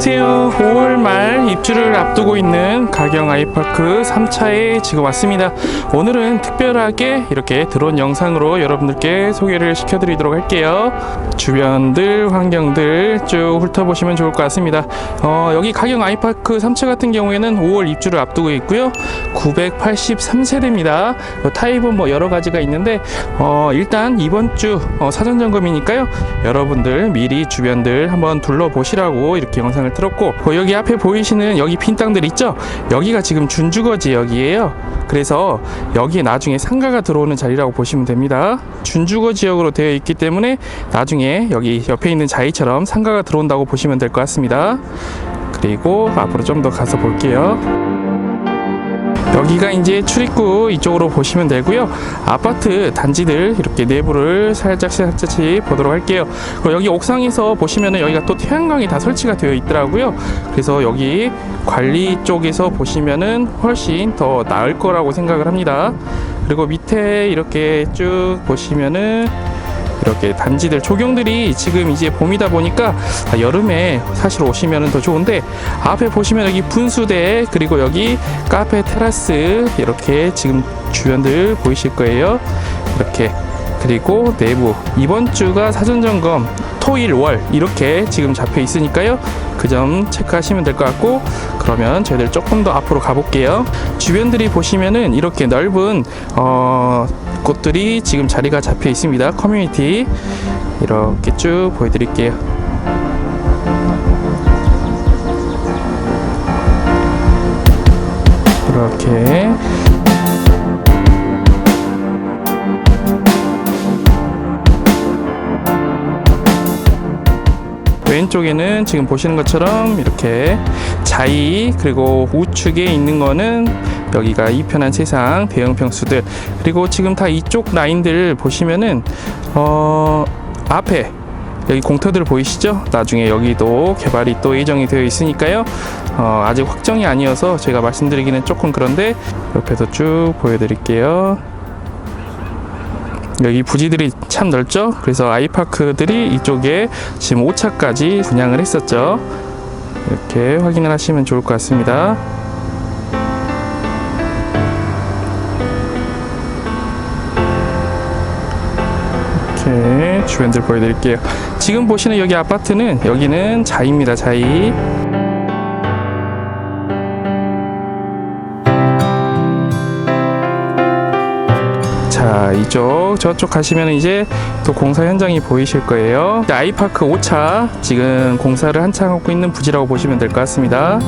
안녕하세요. 5월 말 입주를 앞두고 있는 가경 아이파크 3차에 지금 왔습니다. 오늘은 특별하게 이렇게 드론 영상으로 여러분들께 소개를 시켜드리도록 할게요. 주변들, 환경들 쭉 훑어보시면 좋을 것 같습니다. 어, 여기 가경 아이파크 3차 같은 경우에는 5월 입주를 앞두고 있고요. 983세대입니다. 타입은 뭐 여러 가지가 있는데 어, 일단 이번 주 어, 사전 점검이니까요. 여러분들 미리 주변들 한번 둘러보시라고 이렇게 영상을 틀었고 어, 여기 앞에 보이시는 여기 빈 땅들 있죠? 여기가 지금 준주거 지역이에요. 그래서 여기에 나중에 상가가 들어오는 자리라고 보시면 됩니다. 준주거 지역으로 되어 있기 때문에 나중에 여기 옆에 있는 자이처럼 상가가 들어온다고 보시면 될 것 같습니다. 그리고 앞으로 좀 더 가서 볼게요. 여기가 이제 출입구 이쪽으로 보시면 되고요. 아파트 단지들 이렇게 내부를 살짝 살짝 보도록 할게요. 그리고 여기 옥상에서 보시면은 여기가 또 태양광이 다 설치가 되어 있더라고요. 그래서 여기 관리 쪽에서 보시면은 훨씬 더 나을 거라고 생각을 합니다. 그리고 밑에 이렇게 쭉 보시면은 이렇게 단지들 조경들이 지금 이제 봄이다 보니까 아, 여름에 사실 오시면 더 좋은데 앞에 보시면 여기 분수대 그리고 여기 카페 테라스 이렇게 지금 주변들 보이실 거예요. 이렇게. 그리고 내부. 이번 주가 사전 점검 토일 월 이렇게 지금 잡혀 있으니까요. 그 점 체크하시면 될 것 같고 그러면 저희들 조금 더 앞으로 가볼게요. 주변들이 보시면은 이렇게 넓은 어 곳들이 지금 자리가 잡혀 있습니다. 커뮤니티. 이렇게 쭉 보여드릴게요. 이렇게 왼쪽에는 지금 보시는 것처럼 이렇게 자이 그리고 우측에 있는 거는 여기가 이편한 세상 대형 평수들 그리고 지금 다 이쪽 라인들 보시면은 어 앞에 여기 공터들 보이시죠? 나중에 여기도 개발이 또 예정이 되어 있으니까요. 어, 아직 확정이 아니어서 제가 말씀드리기는 조금 그런데 옆에도 쭉 보여드릴게요. 여기 부지들이 참 넓죠? 그래서 아이파크들이 이쪽에 지금 5차까지 분양을 했었죠. 이렇게 확인을 하시면 좋을 것 같습니다. 이렇게 주변들 보여드릴게요. 지금 보시는 여기 아파트는 여기는 자이입니다. 자이. 이쪽 저쪽 가시면 이제 또 공사 현장이 보이실 거예요. 아이파크 5차 지금 공사를 한창 하고 있는 부지라고 보시면 될 것 같습니다.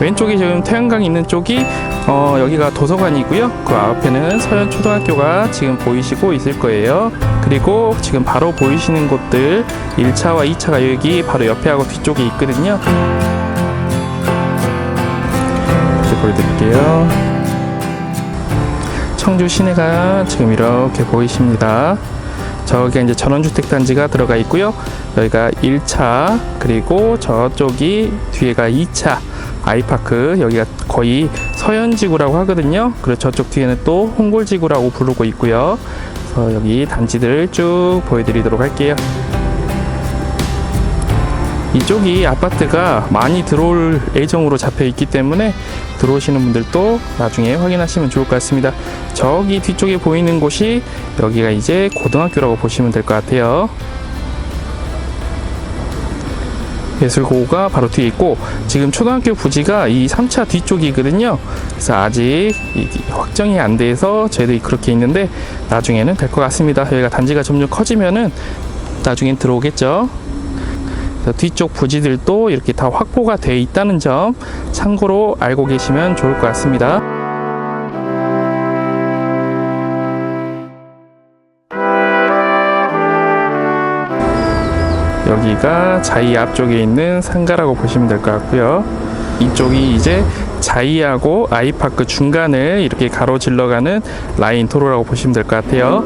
왼쪽에 지금 태양광 있는 쪽이 어, 여기가 도서관이고요. 그 앞에는 서현 초등학교가 지금 보이시고 있을 거예요. 그리고 지금 바로 보이시는 곳들 1차와 2차가 여기 바로 옆에 하고 뒤쪽에 있거든요. 이렇게 보여드릴게요. 청주 시내가 지금 이렇게 보이십니다. 저기 이제 전원주택 단지가 들어가 있고요. 여기가 1차 그리고 저쪽이 뒤에가 2차 아이파크 여기가 거의 서현지구라고 하거든요. 그리고 저쪽 뒤에는 또 홍골지구라고 부르고 있고요. 그래서 여기 단지들 쭉 보여드리도록 할게요. 이쪽이 아파트가 많이 들어올 예정으로 잡혀 있기 때문에 들어오시는 분들도 나중에 확인하시면 좋을 것 같습니다. 저기 뒤쪽에 보이는 곳이 여기가 이제 고등학교라고 보시면 될 것 같아요. 예술고가 바로 뒤에 있고 지금 초등학교 부지가 이 3차 뒤쪽이거든요. 그래서 아직 확정이 안 돼서 저희들이 그렇게 있는데 나중에는 될 것 같습니다. 여기가 단지가 점점 커지면은 나중엔 들어오겠죠. 뒤쪽 부지들도 이렇게 다 확보가 돼 있다는 점 참고로 알고 계시면 좋을 것 같습니다. 여기가 자이 앞쪽에 있는 상가라고 보시면 될 것 같고요. 이쪽이 이제 자이하고 아이파크 중간을 이렇게 가로질러가는 라인 도로라고 보시면 될 것 같아요.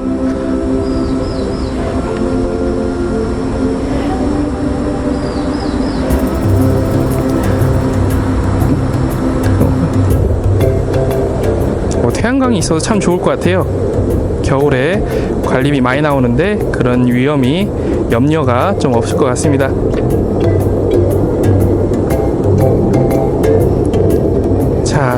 어, 태양광이 있어서 참 좋을 것 같아요. 겨울에 관림이 많이 나오는데 그런 위험이 염려가 좀 없을 것 같습니다.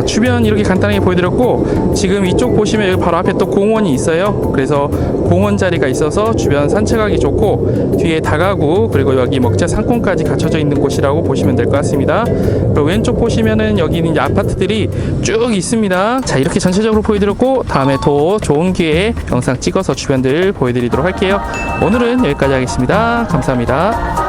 주변 이렇게 간단하게 보여드렸고 지금 이쪽 보시면 여기 바로 앞에 또 공원이 있어요. 그래서 공원 자리가 있어서 주변 산책하기 좋고 뒤에 다가구 그리고 여기 먹자 상권까지 갖춰져 있는 곳이라고 보시면 될 것 같습니다. 그리고 왼쪽 보시면은 여기는 이제 아파트들이 쭉 있습니다. 자 이렇게 전체적으로 보여드렸고 다음에 더 좋은 기회에 영상 찍어서 주변들 보여드리도록 할게요. 오늘은 여기까지 하겠습니다. 감사합니다